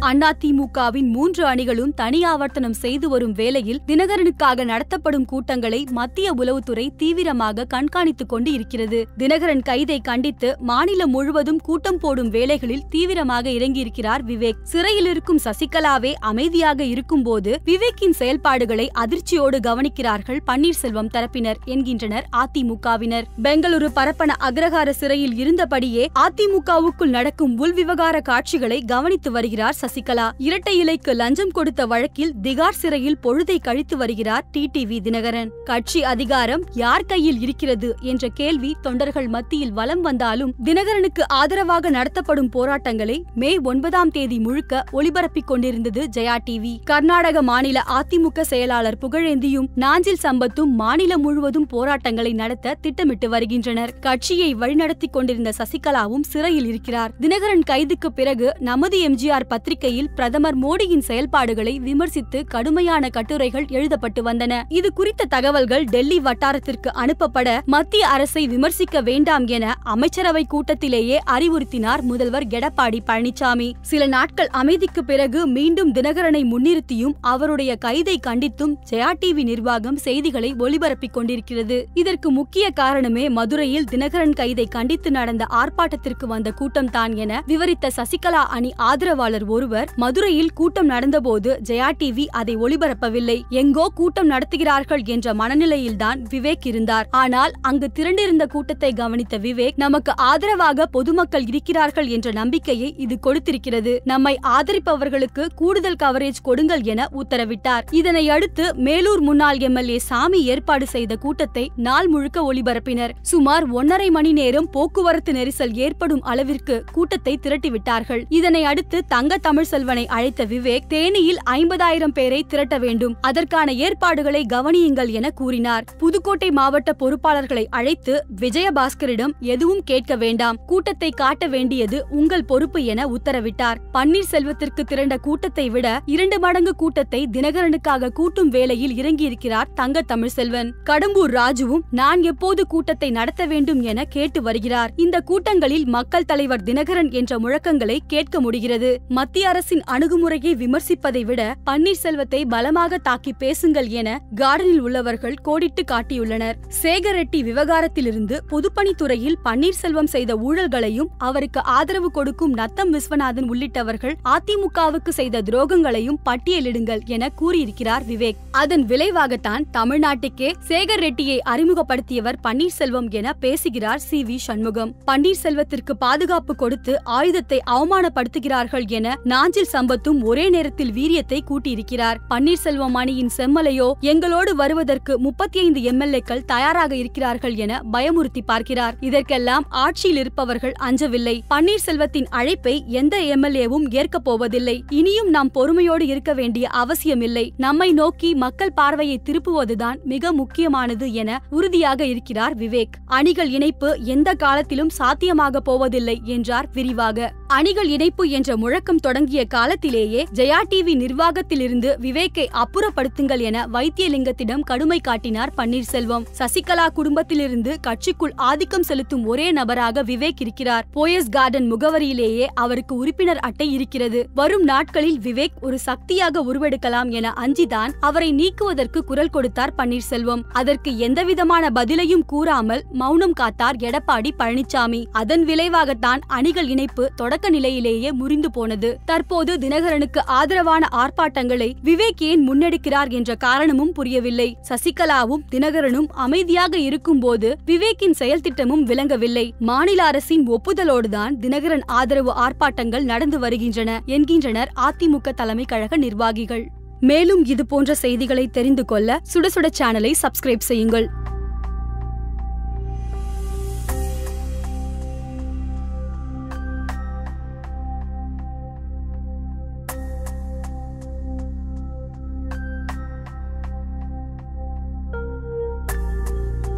அதிமுகவின் மூன்று அணிகளும் தனி ஆவர்த்தனம் செய்து வரும் வேளையில் தினகரனுக்காக நடத்தப்படும் கூட்டங்களை மத்திய உளவுத்துறை தீவிரமாக கண்காணித்துக் கொண்டு இருக்கிறது தினகரன் கைதை கண்டித்து மாநிலம் முழுவதும் கூட்டம் போடும் வேளைகளில் தீவிரமாக இறங்கியிருக்கிறார் விவேக். சிறையில் இருக்கும் சசிகலாவே அமைதியாக இருக்கும்போது விவேக்கின் செயல்பாடுகளை அதிர்ச்சியோடு கவனிக்கிறார்கள் பன்னீர்செல்வம் தரப்பினர் என்கின்றனர் அதிமுகவினர். பெங்களூரு பரப்பன அக்ரஹார சிறையில் இருந்தபடியே அதிமுகவுக்குள் நடக்கும் உள்விவகார காட்சிகளை கவனித்து வருகிறார் சசிகலா இரட்டை இலைக்கு லஞ்சம் கொடுத்த வழக்கில் திகார் சிறையில் பொழுதை கழித்து வருகிறார் டிடிவி தினகரன். கட்சி அதிகாரம் யார் கையில் இருக்கிறது என்ற கேள்வி தொண்டர்கள் மத்தியில் வலம் வந்தாலும் தினகரனுக்கு ஆதரவாக நடத்தப்படும் போராட்டங்களை மே ஒன்பதாம் தேதி முழுக்க ஒளிபரப்பிக் கொண்டிருந்தது ஜெயா டிவி கர்நாடக மாநில அதிமுக செயலாளர் புகழேந்தியும் நாஞ்சில் சம்பத்தும் மாநிலம் முழுவதும் போராட்டங்களை நடத்த திட்டமிட்டு வருகின்றனர். கட்சியை வழிநடத்திக் கொண்டிருந்த சசிகலாவும் சிறையில் இருக்கிறார். தினகரன் கைதுக்கு பிறகு நமது எம்ஜிஆர் பத்திரிகை அறிக்கையில் பிரதமர் மோடியின் செயல்பாடுகளை விமர்சித்து கடுமையான கட்டுரைகள் எழுதப்பட்டு வந்தன. இது குறித்த தகவல்கள் டெல்லி வட்டாரத்திற்கு அனுப்பப்பட மத்திய அரசை விமர்சிக்க வேண்டாம் என அமைச்சரவை கூட்டத்திலேயே அறிவுறுத்தினார் முதல்வர் எடப்பாடி பழனிசாமி. சில நாட்கள் அமைதிக்கு பிறகு மீண்டும் தினகரனை முன்னிறுத்தியும் அவருடைய கைதை கண்டித்தும் ஜெயா டிவி நிர்வாகம் செய்திகளை ஒளிபரப்பிக் கொண்டிருக்கிறது. இதற்கு முக்கிய காரணமே மதுரையில் தினகரன் கைதை கண்டித்து நடந்த ஆர்ப்பாட்டத்திற்கு வந்த கூட்டம்தான் என விவரித்த சசிகலா அணி ஆதரவாளர் ஒரு ஒருவர் மதுரையில் கூட்டம் நடந்தபோது ஜெயா டிவி அதை ஒளிபரப்பவில்லை. எங்கோ கூட்டம் நடத்துகிறார்கள் என்ற மனநிலையில்தான் விவேக் இருந்தார். ஆனால் அங்கு திரண்டிருந்த கூட்டத்தை கவனித்த விவேக் நமக்கு ஆதரவாக பொதுமக்கள் இருக்கிறார்கள் என்ற நம்பிக்கையை இது கொடுத்திருக்கிறது. நம்மை ஆதரிப்பவர்களுக்கு கூடுதல் கவரேஜ் கொடுங்கள் என உத்தரவிட்டார். இதனை அடுத்து மேலூர் முன்னாள் எம்எல்ஏ சாமி ஏற்பாடு செய்த கூட்டத்தை நாள் முழுக்க ஒளிபரப்பினர். சுமார் ஒன்னரை மணி நேரம் போக்குவரத்து நெரிசல் ஏற்படும் அளவிற்கு கூட்டத்தை திரட்டிவிட்டார்கள். இதனை அடுத்து தங்க தமிழ் தமிழ்செல்வனை அழைத்த விவேக் தேனியில் ஐம்பதாயிரம் பேரை திரட்ட வேண்டும். அதற்கான ஏற்பாடுகளை கவனியுங்கள் என கூறினார். புதுக்கோட்டை மாவட்ட பொறுப்பாளர்களை அழைத்து விஜயபாஸ்கரிடம் எதுவும் கேட்க வேண்டாம். கூட்டத்தை காட்ட வேண்டியது உங்கள் பொறுப்பு என உத்தரவிட்டார். பன்னீர்செல்வத்திற்கு திரண்ட கூட்டத்தை விட இரண்டு மடங்கு கூட்டத்தை தினகரனுக்காக கூட்டும் வேளையில் இறங்கியிருக்கிறார் தங்க தமிழ்செல்வன். கடம்பூர் ராஜுவும் நான் எப்போது கூட்டத்தை நடத்த வேண்டும் என கேட்டு வருகிறார். இந்த கூட்டங்களில் மக்கள் தலைவர் தினகரன் என்ற முழக்கங்களை கேட்க முடிகிறது. மத்திய அரசின் அணுகுமுறையை விமர்சிப்பதை விட பன்னீர்செல்வத்தை பலமாக தாக்கி பேசுங்கள் என கார்டனில் உள்ளவர்கள் கோடிட்டு காட்டியுள்ளனர். சேகர் ரெட்டி விவகாரத்திலிருந்து பொதுப்பணித்துறையில் பன்னீர்செல்வம் செய்த ஊழல்களையும் அவருக்கு ஆதரவு கொடுக்கும் நத்தம் விஸ்வநாதன் உள்ளிட்டவர்கள் அதிமுகவுக்கு செய்த துரோகங்களையும் பட்டியலிடுங்கள் என கூறியிருக்கிறார் விவேக். அதன் விளைவாகத்தான் தமிழ்நாட்டுக்கே சேகர் ரெட்டியை அறிமுகப்படுத்தியவர் பன்னீர்செல்வம் என பேசுகிறார் சி. வி. சண்முகம். பன்னீர்செல்வத்திற்கு பாதுகாப்பு கொடுத்து ஆயுதத்தை அவமானப்படுத்துகிறார்கள் என நாஞ்சில் சம்பத்தும் ஒரே நேரத்தில் வீரியத்தை கூட்டியிருக்கிறார். பன்னீர்செல்வம் அணியின் செம்மலையோ எங்களோடு வருவதற்கு முப்பத்தி ஐந்து எம்எல்ஏக்கள் தயாராக இருக்கிறார்கள் என பயமுறுத்தி பார்க்கிறார். இதற்கெல்லாம் ஆட்சியில் இருப்பவர்கள் அஞ்சவில்லை. பன்னீர்செல்வத்தின் அழைப்பை எந்த எம்எல்ஏவும் ஏற்கப் போவதில்லை. இனியும் நாம் பொறுமையோடு இருக்க வேண்டிய அவசியமில்லை. நம்மை நோக்கி மக்கள் பார்வையை திருப்புவதுதான் மிக முக்கியமானது என உறுதியாக இருக்கிறார் விவேக். அணிகள் இணைப்பு எந்த காலத்திலும் சாத்தியமாக போவதில்லை என்றார் விரிவாக. அணிகள் இணைப்பு என்ற முழக்கம் தொடங்கிய காலத்திலேயே ஜெயா டிவி நிர்வாகத்திலிருந்து விவேக்கை அப்புறப்படுத்துங்கள் என வைத்தியலிங்கத்திடம் கடுமை காட்டினார் பன்னீர்செல்வம். சசிகலா குடும்பத்திலிருந்து கட்சிக்குள் ஆதிக்கம் செலுத்தும் ஒரே நபராக விவேக் இருக்கிறார். போயஸ் கார்டன் முகவரியிலேயே அவருக்கு உறுப்பினர் அட்டை இருக்கிறது. வரும் நாட்களில் விவேக் ஒரு சக்தியாக உருவெடுக்கலாம் என அஞ்சிதான் அவரை நீக்குவதற்கு குரல் கொடுத்தார் பன்னீர்செல்வம். அதற்கு எந்தவிதமான பதிலையும் கூறாமல் மௌனம் காத்தார் எடப்பாடி பழனிசாமி அதன் விளைவாகத்தான் அணிகள் இணைப்பு தொடர் தொடக்க நிலையிலேயே முறிந்து போனது. தற்போது தினகரனுக்கு ஆதரவான ஆர்ப்பாட்டங்களை விவேக் ஏன் முன்னெடுக்கிறார் என்ற காரணமும் புரியவில்லை. சசிகலாவும் தினகரனும் அமைதியாக இருக்கும்போது விவேக்கின் செயல் திட்டமும் விளங்கவில்லை. மாநில அரசின் ஒப்புதலோடுதான் தினகரன் ஆதரவு ஆர்ப்பாட்டங்கள் நடந்து வருகின்றன என்கின்றனர் அதிமுக தலைமை கழக நிர்வாகிகள். மேலும் இது போன்ற செய்திகளை தெரிந்து கொள்ள சுட சுட சேனலை சப்ஸ்கிரைப் செய்யுங்கள்.